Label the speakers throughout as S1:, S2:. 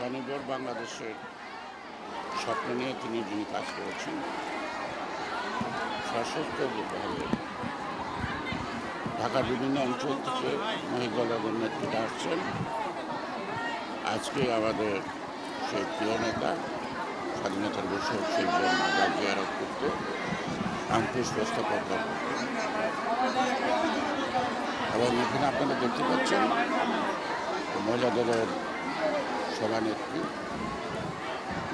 S1: স্বনির্ভর বাংলাদেশের স্বপ্ন নিয়ে তিনি যিনি কাজ করেছেন সশস্ত্রভাবে ঢাকার বিভিন্ন অঞ্চল থেকে মহিলাদের নেতৃত্বে আসছেন। আজকে আমাদের সেই প্রিয় নেতা, স্বাধীনতার বছর সেই মাদার জিয়ারত করতে আঙ্কুশ প্রস্তাপন এবং এখানে আপনারা দেখতে পাচ্ছেন মহিলা দলের সভানেত্রী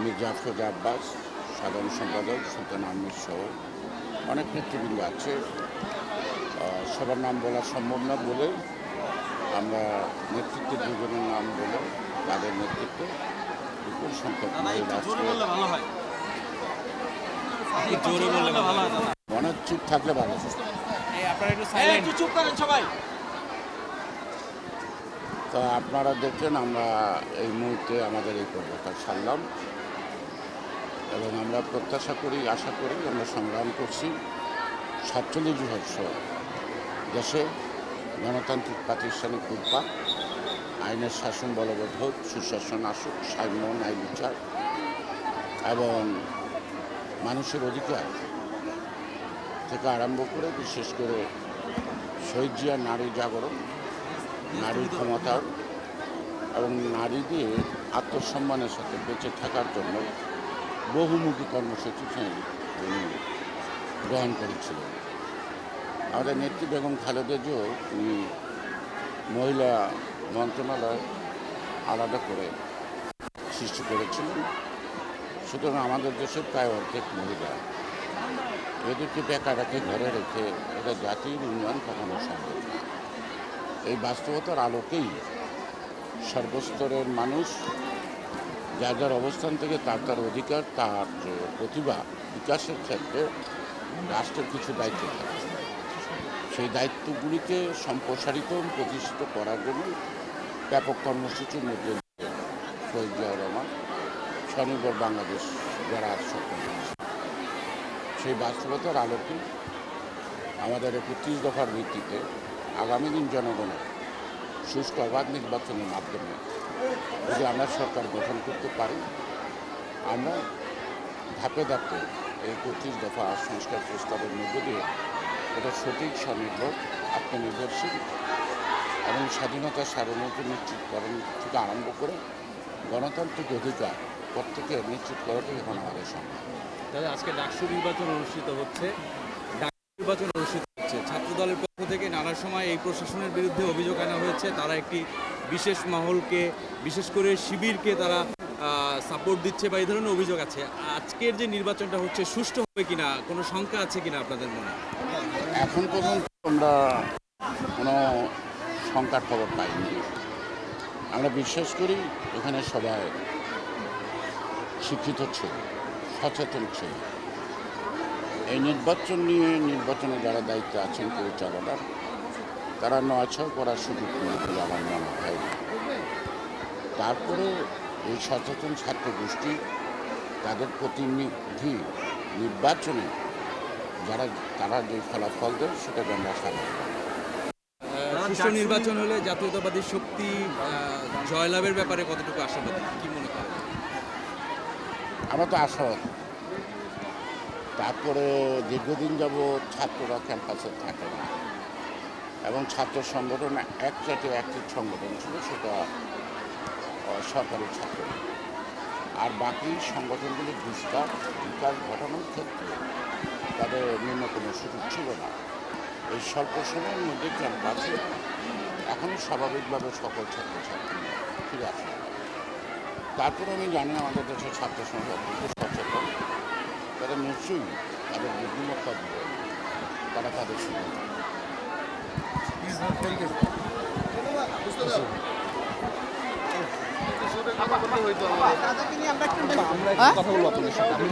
S1: মির্জা আফরোজা আব্বাস সাধারণ সম্পাদক সুলতান আহমেদ সহ অনেক নেতৃবৃন্দ আছে। সবার নাম বলা সম্ভব না বলে আমরা নেতৃত্বের দুজনের নাম বলে তাদের নেতৃত্বে বিপুল সংখ্যক মনে চুপ থাকলে ভালো।
S2: আপনারা একটু চুপ করেন সবাই।
S1: তা আপনারা দেখছেন আমরা এই মুহূর্তে আমাদের এই পর্বটা ছাড়লাম। এবং আমরা প্রত্যাশা করি, আশা করি, আমরা সংগ্রাম করছি। সাতচল্লিশ বর্ষ দেশে গণতান্ত্রিক প্রাতিষ্ঠানিক উৎপাদ আইনের শাসন বলবৎ হোক, সুশাসন আসুক, সাম্য, ন্যায় বিচার, এবং মানুষের অধিকার থেকে আরম্ভ করে, বিশেষ করে শহীদ জিয়া নারী জাগরণ নারীর ক্ষমতা এবং নারীদের আত্মসম্মানের সাথে বেঁচে থাকার জন্য বহুমুখী কর্মসূচি তিনি গ্রহণ করেছিলেন। আমাদের নেত্রী বেগম খালেদা জিয়াও তিনি মহিলা মন্ত্রণালয় আলাদা করে সৃষ্টি করেছিলেন। সুতরাং আমাদের দেশে প্রায় অর্ধেক মহিলা। এদেরকে বেকার ঘরে রেখে এটা জাতির উন্নয়ন কখনো সম্ভব না। এই বাস্তবতার আলোকেই সর্বস্তরের মানুষ যার যার অবস্থান থেকে তার তার অধিকার, তার প্রতিভা বিকাশের ক্ষেত্রে রাষ্ট্রের কিছু দায়িত্ব থাকে সেই দায়িত্বগুলিকে সম্প্রসারিত প্রতিষ্ঠিত করার জন্য ব্যাপক কর্মসূচির মধ্যে শহীদ জিয়াউর রহমান স্বনির্ভর বাংলাদেশ যারা দেখছে। সেই বাস্তবতার আলোকে আমাদের একত্রিশ দফার ভিত্তিতে আগামী দিন জনগণের সুষ্ঠু অবাধ নির্বাচনের মাধ্যমে যদি আমরা সরকার গঠন করতে পারি, আমরা ধাপে ধাপে এই পঁচিশ দফা সংস্কার প্রস্তাবের মধ্য দিয়ে এটা সঠিক, স্বনির্ভর, আত্মনির্ভরশীল এবং স্বাধীনতা সার্বভৌমত্ব নিশ্চিতকরণ থেকে আরম্ভ করে গণতান্ত্রিক অধিকার প্রত্যেকে নিশ্চিত করাটাই এখন আমাদের সম্ভব
S2: দাদা আজকে ডাকসু নির্বাচন অনুষ্ঠিত হচ্ছে। ডাকসু নির্বাচন অনুষ্ঠিত হচ্ছে ছাত্র দলের পক্ষ থেকে নানা সময় এই প্রশাসনের বিরুদ্ধে অভিযোগ আনা হয়েছে। তারা একটি বিশেষ মহলকে, বিশেষ করে শিবিরকে তারা সাপোর্ট দিচ্ছে বা এই ধরনের অভিযোগ আছে। আজকের যে নির্বাচনটা হচ্ছে সুষ্ঠু হবে কিনা, কোনো শঙ্কা আছে কিনা আপনাদের মনে?
S1: এখন পর্যন্ত আমরা কোনো শঙ্কার খবর পাইনি। আমরা বিশ্বাস করি এখানে সবাই শিক্ষিত ছিল, সচেতন ছিল। এই নির্বাচন নিয়ে নির্বাচনে যারা দায়িত্বে আছেন পরিচালনার তারা নয়ছয় করার সুযোগ নেই বলে আমার মনে হয়। তারপরে এই সচেতন ছাত্র গোষ্ঠী তাদের প্রতিনিধি নির্বাচনে যারা তারা যে ফলাফল দেয় সেটাকে আমরা স্বাগত।
S2: সুষ্ঠু নির্বাচন হলে জাতীয়তাবাদী শক্তি জয়লাভের ব্যাপারে কতটুকু আশাবাদী? কি মনে করেন?
S1: আমরা তো আশাবাদী। তারপরে দীর্ঘদিন যাব ছাত্ররা ক্যাম্পাসে থাকে না। এবং ছাত্র সংগঠন এক জাতীয় একটি সংগঠন ছিল, সেটা সরকারি ছাত্র। আর বাকি সংগঠনগুলি বিস্তার, বিকাশ ঘটানোর ক্ষেত্রে তাদের নিম্ন কোনো সুযোগ ছিল না। এই স্বল্প সময়ের মধ্যে ক্যাম্পাসে এখন স্বাভাবিকভাবে সকল ছাত্রছাত্রী ফিরে আসে। তারপরে আমি জানি আমাদের দেশের ছাত্র সংখ্যা তারা নিশ্চয়ই তাদের বুদ্ধিমত্তা দিয়ে তারা তাদের সিদ্ধান্ত
S3: আমরা কথা বলব আপনাদের সাথে।